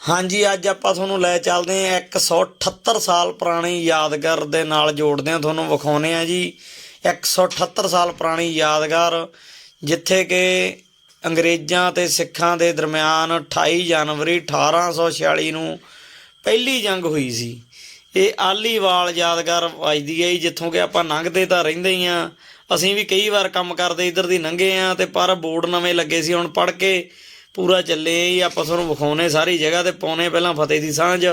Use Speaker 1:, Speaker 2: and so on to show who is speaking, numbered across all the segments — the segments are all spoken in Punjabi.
Speaker 1: ਹਾਂਜੀ ਅੱਜ ਆਪਾਂ ਤੁਹਾਨੂੰ ਲੈ ਚੱਲਦੇ ਹਾਂ 178 ਸਾਲ ਪੁਰਾਣੀ ਯਾਦਗਾਰ ਦੇ ਨਾਲ ਜੋੜਦੇ ਹਾਂ ਤੁਹਾਨੂੰ ਵਿਖਾਉਨੇ ਆ ਜੀ। 178 ਸਾਲ ਪੁਰਾਣੀ ਯਾਦਗਾਰ ਜਿੱਥੇ ਕਿ ਅੰਗਰੇਜ਼ਾਂ ਤੇ ਸਿੱਖਾਂ ਦੇ ਦਰਮਿਆਨ 28 ਜਨਵਰੀ 1846 ਨੂੰ ਪਹਿਲੀ ਜੰਗ ਹੋਈ ਸੀ। ਇਹ ਆਲੀਵਾਲ ਯਾਦਗਾਰ ਵੱਜਦੀ ਹੈ ਜੀ, ਜਿੱਥੋਂ ਕਿ ਆਪਾਂ ਲੰਘਦੇ ਤਾਂ ਰਹਿੰਦੇ ਹੀ ਆ ਅਸੀਂ ਵੀ ਕਈ ਵਾਰ ਕੰਮ ਕਰਦੇ ਇੱਧਰ ਦੀ ਲੰਘੇ ਆ ਤੇ ਪਰ ਬੋਰਡ ਨਵੇਂ ਲੱਗੇ ਸੀ ਹੁਣ ਪੜ ਕੇ ਪੂਰਾ ਚੱਲੇ ਜੀ ਆਪਾਂ ਤੁਹਾਨੂੰ ਵਿਖਾਉਨੇ ਸਾਰੀ ਜਗ੍ਹਾ ਤੇ ਪਾਉਨੇ ਪਹਿਲਾਂ ਫਤਿਹ ਦੀ ਸਾਂਝ।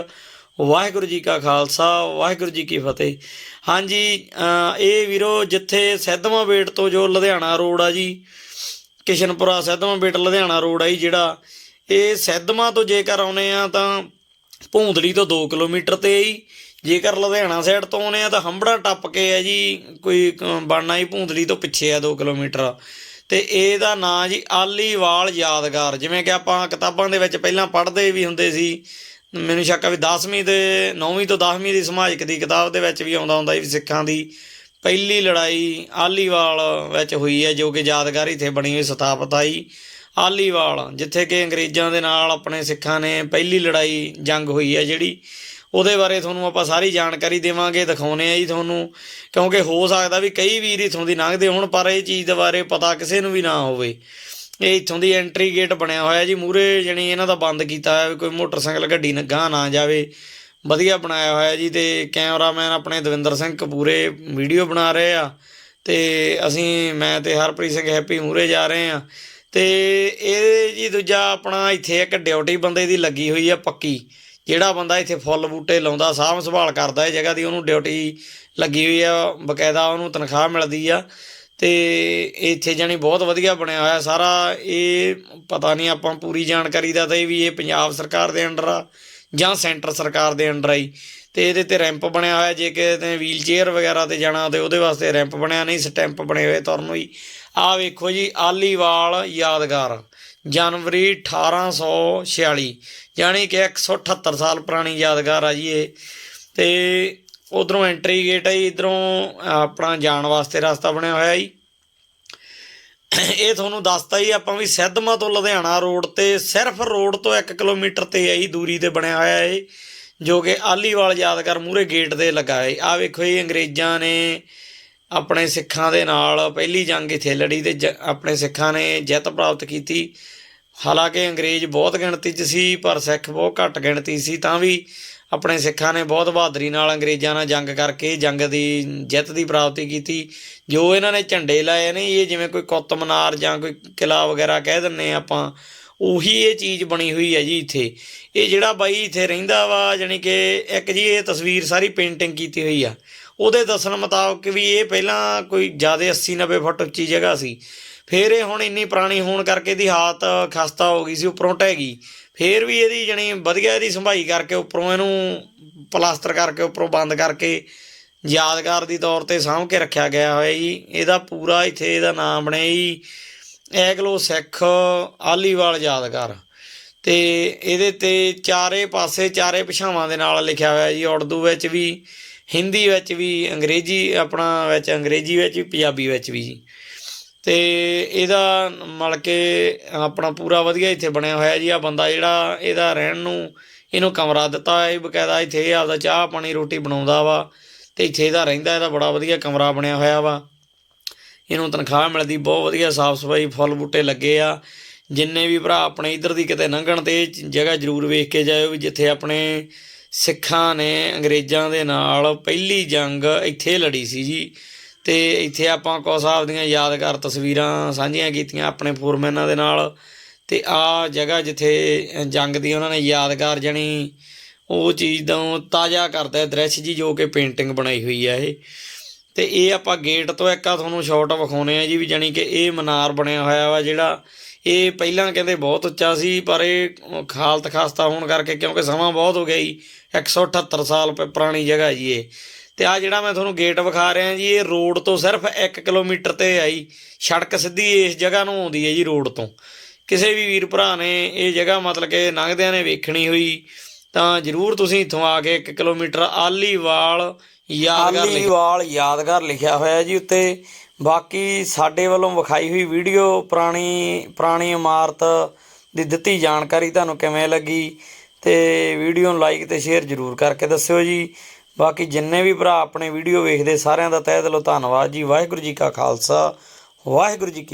Speaker 1: ਵਾਹਿਗੁਰੂ ਜੀ ਕਾ ਖਾਲਸਾ ਵਾਹਿਗੁਰੂ ਜੀ ਕੀ ਫਤਿਹ। ਹਾਂਜੀ ਇਹ ਵੀਰੋ ਜਿੱਥੇ ਸੈਦਵਾਂ ਬੇਟ ਤੋਂ ਜੋ ਲੁਧਿਆਣਾ ਰੋਡ ਆ ਜੀ ਕਿਸ਼ਨਪੁਰਾ ਸੈਦਵਾਂ ਬੇਟ ਲੁਧਿਆਣਾ ਰੋਡ ਆ ਜੀ ਜਿਹੜਾ ਇਹ ਸੈਦਵਾਂ ਤੋਂ ਜੇਕਰ ਆਉਨੇ ਆ ਤਾਂ ਭੂੰਦਲੀ ਤੋਂ 2 ਕਿਲੋਮੀਟਰ ਤੇ ਆ ਜੀ। ਜੇਕਰ ਲੁਧਿਆਣਾ ਸਾਈਡ ਤੋਂ ਆਉਨੇ ਆ ਤਾਂ ਹੰਬੜਾ ਟੱਪ ਕੇ ਆ ਜੀ ਕੋਈ ਅ, ਬਣਨਾ ਹੀ ਭੂੰਦਲੀ ਤੋਂ ਪਿੱਛੇ ਆ 2 ਕਿਲੋਮੀਟਰ। ਤੇ ਇਹਦਾ ਨਾਂ ਜੀ ਆਲੀਵਾਲ ਯਾਦਗਾਰ। ਜਿਵੇਂ ਕਿ ਆਪਾਂ ਕਿਤਾਬਾਂ ਦੇ ਵਿੱਚ ਪਹਿਲਾਂ ਪੜ੍ਹਦੇ ਵੀ ਹੁੰਦੇ ਸੀ। ਮੈਨੂੰ ਸ਼ੱਕ ਆ ਵੀ 10ਵੀਂ ਤੇ 9ਵੀਂ ਤੋਂ 10ਵੀਂ ਦੀ ਸਮਾਜਿਕ ਦੀ ਕਿਤਾਬ ਦੇ ਵਿੱਚ ਵੀ ਆਉਂਦਾ ਹੁੰਦਾ ਸੀ ਵੀ ਸਿੱਖਾਂ ਦੀ ਪਹਿਲੀ ਲੜਾਈ ਆਲੀਵਾਲ ਵਿੱਚ ਹੋਈ ਹੈ, ਜੋ ਕਿ ਯਾਦਗਾਰ ਇੱਥੇ ਬਣੀ ਹੋਈ ਸਥਾਪਤ ਆਈ ਆਲੀਵਾਲ, ਜਿੱਥੇ ਕਿ ਅੰਗਰੇਜ਼ਾਂ ਦੇ ਨਾਲ ਆਪਣੇ ਸਿੱਖਾਂ ਨੇ ਪਹਿਲੀ ਲੜਾਈ ਜੰਗ ਹੋਈ ਹੈ, ਜਿਹੜੀ ਉਹਦੇ ਬਾਰੇ ਤੁਹਾਨੂੰ ਆਪਾਂ ਸਾਰੀ ਜਾਣਕਾਰੀ ਦੇਵਾਂਗੇ ਦਿਖਾਉਨੇ ਆ ਜੀ ਤੁਹਾਨੂੰ। ਕਿਉਂਕਿ ਹੋ ਸਕਦਾ ਵੀ ਕਈ ਵੀਰ ਇਥੋਂ ਦੀ ਲੰਘਦੇ ਹੋਣ, ਪਰ ਇਹ ਚੀਜ਼ ਦੇ ਬਾਰੇ ਪਤਾ ਕਿਸੇ ਨੂੰ ਵੀ ਨਾ ਹੋਵੇ। ਇਹ ਇਥੋਂ ਦੀ ਐਂਟਰੀ ਗੇਟ ਬਣਿਆ ਹੋਇਆ ਜੀ ਮੂਰੇ ਜਣੀ ਇਹਨਾਂ ਦਾ ਬੰਦ ਕੀਤਾ ਹੋਇਆ ਵੀ ਕੋਈ ਮੋਟਰਸਾਈਕਲ ਗੱਡੀ ਨਾ ਗਾਂਹ ਨਾ ਜਾਵੇ। ਵਧੀਆ ਬਣਾਇਆ ਹੋਇਆ ਜੀ ਤੇ ਕੈਮਰਾਮੈਨ ਆਪਣੇ ਦਵਿੰਦਰ ਸਿੰਘ ਕਪੂਰੇ ਵੀਡੀਓ ਬਣਾ ਰਹੇ ਆ। ਤੇ ਅਸੀਂ, ਮੈਂ ਤੇ ਹਰਪ੍ਰੀਤ ਸਿੰਘ ਹੈਪੀ ਮੂਰੇ ਜਾ ਰਹੇ ਆ। ਤੇ ਇਹ ਜੀ ਦੂਜਾ ਆਪਣਾ ਇੱਥੇ ਇੱਕ ਡਿਊਟੀ ਬੰਦੇ ਦੀ ਲੱਗੀ ਹੋਈ ਆ ਪੱਕੀ। ਜਿਹੜਾ ਬੰਦਾ ਇੱਥੇ ਫੁੱਲ ਬੂਟੇ ਲਾਉਂਦਾ, ਸਾਂਭ ਸੰਭਾਲ ਕਰਦਾ, ਇਹ ਜਗ੍ਹਾ ਦੀ ਉਹਨੂੰ ਡਿਊਟੀ ਲੱਗੀ ਹੋਈ ਆ, ਬਕਾਇਦਾ ਉਹਨੂੰ ਤਨਖਾਹ ਮਿਲਦੀ ਆ। ਤੇ ਇੱਥੇ ਜਾਣੀ ਬਹੁਤ ਵਧੀਆ ਬਣਿਆ ਹੋਇਆ ਸਾਰਾ। ਇਹ ਪਤਾ ਨਹੀਂ ਆਪਾਂ ਪੂਰੀ ਜਾਣਕਾਰੀ ਦਾ ਤਾਂ ਇਹ ਵੀ ਇਹ ਪੰਜਾਬ ਸਰਕਾਰ ਦੇ ਅੰਡਰ ਆ ਜਾਂ ਸੈਂਟਰ ਸਰਕਾਰ ਦੇ ਅੰਡਰ ਆਈ ਤੇ ਇਹਦੇ ਤੇ ਰੈਂਪ ਬਣਿਆ ਹੋਇਆ, ਜੇ ਕਿ ਤੇ ਵੀਲ ਚੇਅਰ ਵਗੈਰਾ ਤੇ ਜਾਣਾ ਤੇ ਉਹਦੇ ਵਾਸਤੇ ਰੈਂਪ ਬਣਿਆ, ਨਹੀਂ ਸਟੈਂਪ ਬਣੇ ਹੋਏ ਤੁਰਨ ਨੂੰ ਹੀ ਆਹ ਵੇਖੋ ਜੀ, ਆਲੀਵਾਲ ਯਾਦਗਾਰ। ਜਨਵਰੀ 1846 ਯਾਨੀ ਕਿ 178 ਸਾਲ ਪੁਰਾਣੀ ਯਾਦਗਾਰ ਆ ਜੀ ਇਹ। ਤੇ ਉਧਰੋਂ ਐਂਟਰੀ ਗੇਟ ਹੈ ਜੀ, ਇਧਰੋਂ ਆਪਣਾ ਜਾਣ ਵਾਸਤੇ ਰਸਤਾ ਬਣਿਆ ਹੋਇਆ ਜੀ। ਇਹ ਤੁਹਾਨੂੰ ਦੱਸਤਾ ਜੀ ਆਪਾਂ ਵੀ ਸਿੱਧਮਾ ਤੋਂ ਲੁਧਿਆਣਾ ਰੋਡ ਤੇ ਸਿਰਫ ਰੋਡ ਤੋਂ 1 ਕਿਲੋਮੀਟਰ ਤੇ ਹੈ ਜੀ ਦੂਰੀ ਤੇ ਬਣਿਆ ਹੋਇਆ ਇਹ, ਜੋ ਕਿ ਆਲੀਵਾਲ ਯਾਦਗਾਰ ਮੂਰੇ ਗੇਟ ਤੇ ਲੱਗਾ ਹੈ। ਆ ਵੇਖੋ ਇਹ ਅੰਗਰੇਜ਼ਾਂ ਨੇ ਆਪਣੇ ਸਿੱਖਾਂ ਦੇ ਨਾਲ ਪਹਿਲੀ ਜੰਗ ਇੱਥੇ ਲੜੀ ਤੇ ਜ- ਆਪਣੇ ਸਿੱਖਾਂ ਨੇ ਜਿੱਤ ਪ੍ਰਾਪਤ ਕੀਤੀ। ਹਾਲਾਂਕਿ ਅੰਗਰੇਜ਼ ਬਹੁਤ ਗਿਣਤੀ 'ਚ ਸੀ, ਪਰ ਸਿੱਖ ਬਹੁਤ ਘੱਟ ਗਿਣਤੀ ਸੀ, ਤਾਂ ਵੀ ਆਪਣੇ ਸਿੱਖਾਂ ਨੇ ਬਹੁਤ ਬਹਾਦਰੀ ਨਾਲ ਅੰਗਰੇਜ਼ਾਂ ਨਾਲ ਜੰਗ ਕਰਕੇ ਜੰਗ ਦੀ, ਜਿੱਤ ਦੀ ਪ੍ਰਾਪਤੀ ਕੀਤੀ। ਜੋ ਇਹਨਾਂ ਨੇ ਝੰਡੇ ਲਾਏ ਨੇ, ਇਹ ਜਿਵੇਂ ਕੋਈ ਕੁੱਤ ਮਨਾਰ ਜਾਂ ਕੋਈ ਕਿਲਾ ਵਗੈਰਾ ਕਹਿ ਦਿੰਨੇ ਆ ਆਪਾਂ ਉਹੀ ਇਹ ਚੀਜ਼ ਬਣੀ ਹੋਈ ਹੈ ਜੀ ਇੱਥੇ। ਇਹ ਜਿਹੜਾ ਬਾਈ ਇੱਥੇ ਰਹਿੰਦਾ ਵਾ, ਜਾਣੀ ਕਿ ਇੱਕ ਜੀ ਇਹ ਤਸਵੀਰ ਸਾਰੀ ਪੇਂਟਿੰਗ ਕੀਤੀ ਹੋਈ ਆ। ਉਹਦੇ ਦੱਸਣ ਮੁਤਾਬਕ ਵੀ ਇਹ ਪਹਿਲਾਂ ਕੋਈ ਜ਼ਿਆਦਾ 80 90 ਫੁੱਟ ਉੱਚੀ ਜਗ੍ਹਾ ਸੀ। ਫਿਰ ਇਹ ਹੁਣ ਇੰਨੀ ਪੁਰਾਣੀ ਹੋਣ ਕਰਕੇ ਇਹਦੀ ਹਾਲਤ ਖਸਤਾ ਹੋ ਗਈ ਸੀ, ਉੱਪਰੋਂ ਢਹਿ ਗਈ। ਫਿਰ ਵੀ ਇਹਦੀ ਜਣੀ ਵਧੀਆ ਇਹਦੀ ਸੰਭਾਈ ਕਰਕੇ ਉੱਪਰੋਂ ਇਹਨੂੰ ਪਲਾਸਟਰ ਕਰਕੇ, ਉੱਪਰੋਂ ਬੰਦ ਕਰਕੇ ਯਾਦਗਾਰ ਦੀ ਤੌਰ ਤੇ ਸਾਂਭ ਕੇ ਰੱਖਿਆ ਗਿਆ ਹੋਇਆ ਜੀ। ਇਹਦਾ ਪੂਰਾ ਇੱਥੇ ਇਹਦਾ ਨਾਮ ਬਣਿਆ ਜੀ। ਐਗਲੋ ਸਿੱਖ ਆਲੀਵਾਲ ਯਾਦਗਾਰ। ਤੇ ਇਹਦੇ ਤੇ ਚਾਰੇ ਪਾਸੇ, ਚਾਰੇ ਭਾਸ਼ਾਵਾਂ ਦੇ ਨਾਲ ਲਿਖਿਆ ਹੋਇਆ ਜੀ। ਉਰਦੂ ਵਿੱਚ ਵੀ, ਹਿੰਦੀ ਵਿੱਚ ਵੀ, ਅੰਗਰੇਜ਼ੀ ਆਪਣਾ ਵਿੱਚ, ਅੰਗਰੇਜ਼ੀ ਵਿੱਚ ਵੀ, ਪੰਜਾਬੀ ਵਿੱਚ ਵੀ ਜੀ। ਤੇ ਇਹਦਾ ਮਲ ਕੇ ਆਪਣਾ ਪੂਰਾ ਵਧੀਆ ਇੱਥੇ ਬਣਿਆ ਹੋਇਆ ਜੀ। ਆ ਬੰਦਾ ਜਿਹੜਾ ਇਹਦਾ ਰਹਿਣ ਨੂੰ ਇਹਨੂੰ ਕਮਰਾ ਦਿੱਤਾ ਹੈ ਬਕਾਇਦਾ। ਇੱਥੇ ਇਹ ਆਪਦਾ ਚਾਹ ਪਾਣੀ ਰੋਟੀ ਬਣਾਉਂਦਾ ਵਾ ਤੇ ਇੱਥੇ ਇਹਦਾ ਰਹਿੰਦਾ, ਇਹਦਾ ਬੜਾ ਵਧੀਆ ਕਮਰਾ ਬਣਿਆ ਹੋਇਆ ਵਾ। ਇਹਨੂੰ ਤਨਖਾਹ ਮਿਲਦੀ, ਬਹੁਤ ਵਧੀਆ ਸਾਫ਼ ਸਫ਼ਾਈ, ਫੁੱਲ ਬੂਟੇ ਲੱਗੇ ਆ। ਜਿੰਨੇ ਵੀ ਭਰਾ ਆਪਣੇ ਇਧਰ ਦੀ ਕਿਤੇ ਲੰਘਣ ਤੇ ਇਹ ਜਗ੍ਹਾ ਜ਼ਰੂਰ ਵੇਖ ਕੇ ਜਾਇਓ ਵੀ ਜਿੱਥੇ ਆਪਣੇ ਸਿੱਖਾਂ ਨੇ, ਅੰਗਰੇਜ਼ਾਂ ਦੇ ਨਾਲ ਪਹਿਲੀ ਜੰਗ ਇੱਥੇ ਲੜੀ ਸੀ ਜੀ। ਤੇ ਇੱਥੇ ਆਪਾਂ ਕੋ ਸਾਹਿਬ ਦੀਆਂ ਯਾਦਗਾਰ ਤਸਵੀਰਾਂ ਸਾਂਝੀਆਂ ਕੀਤੀਆਂ ਆਪਣੇ ਫੋਰਮੈਨਾਂ ਦੇ ਨਾਲ। ਤੇ ਆ ਜਗ੍ਹਾ ਜਿੱਥੇ ਜੰਗ ਦੀ ਉਹਨਾਂ ਨੇ ਯਾਦਗਾਰ ਜਣੀ, ਉਹ ਚੀਜ਼ ਤੋਂ ਤਾਜ਼ਾ ਕਰਦਾ ਦ੍ਰਿਸ਼ ਜੀ ਜੋ ਕਿ ਪੇਂਟਿੰਗ ਬਣਾਈ ਹੋਈ ਆ ਇਹ। ਤੇ ਇਹ ਆਪਾਂ ਗੇਟ ਤੋਂ ਇੱਕ ਆ ਤੁਹਾਨੂੰ ਸ਼ਾਟ ਵਿਖਾਉਨੇ ਆ ਜੀ ਵੀ ਜਾਨੀ ਕਿ ਇਹ ਮਨਾਰ ਬਣਿਆ ਹੋਇਆ ਵਾ ਜਿਹੜਾ, ਇਹ ਪਹਿਲਾਂ ਕਹਿੰਦੇ ਬਹੁਤ ਉੱਚਾ ਸੀ, ਪਰ ਇਹ ਖਾਲਤ ਖਾਸਤਾ ਹੋਣ ਕਰਕੇ ਕਿਉਂਕਿ ਸਮਾਂ ਬਹੁਤ ਹੋ ਗਿਆ ਜੀ 178 ਸਾਲ ਪ- ਪੁਰਾਣੀ ਜਗ੍ਹਾ ਜੀ ਇਹ। ਤੇ ਆ ਜਿਹੜਾ ਮੈਂ ਤੁਹਾਨੂੰ ਗੇਟ ਵਿਖਾ ਰਿਹਾ ਜੀ, ਇਹ ਰੋਡ ਤੋਂ ਸਿਰਫ 1 ਕਿਲੋਮੀਟਰ ਤੇ ਆਈ ਸੜਕ ਸਿੱਧੀ ਇਸ ਜਗ੍ਹਾ ਨੂੰ ਆਉਂਦੀ ਹੈ ਜੀ ਰੋਡ ਤੋਂ। ਕਿਸੇ ਵੀ ਵੀਰ ਭਰਾ ਨੇ ਇਹ ਜਗ੍ਹਾ ਮਤਲਬ ਕਿ ਲੰਘਦਿਆਂ ਨੇ ਵੇਖਣੀ ਹੋਈ, ਤਾਂ ਜਰੂਰ ਤੁਸੀਂ ਇੱਥੋਂ ਆ ਕੇ 1 ਕਿਲੋਮੀਟਰ ਆਲੀਵਾਲ ਯਾਦਗਾਰ ਆਲੀਵਾਲ ਯਾਦਗਾਰ ਲਿਖਿਆ ਹੋਇਆ ਜੀ ਉੱਤੇ। ਬਾਕੀ ਸਾਡੇ ਵੱਲੋਂ ਵਿਖਾਈ ਹੋਈ ਵੀਡੀਓ ਪੁਰਾਣੀ ਪੁਰਾਣੀ ਇਮਾਰਤ ਦੀ ਦਿੱਤੀ ਜਾਣਕਾਰੀ ਤੁਹਾਨੂੰ ਕਿਵੇਂ ਲੱਗੀ ਤੇ ਵੀਡੀਓ ਨੂੰ ਲਾਈਕ ਤੇ ਸ਼ੇਅਰ ਜ਼ਰੂਰ ਕਰਕੇ ਦੱਸਿਓ ਜੀ। ਬਾਕੀ ਜਿੰਨੇ ਵੀ ਭਰਾ ਆਪਣੇ ਵੀਡੀਓ ਵੇਖਦੇ ਸਾਰਿਆਂ ਦਾ ਤਹਿ ਦਿਲੋਂ ਧੰਨਵਾਦ ਜੀ। ਵਾਹਿਗੁਰੂ ਜੀ ਕਾ ਖਾਲਸਾ ਵਾਹਿਗੁਰੂ ਜੀ ਕੀ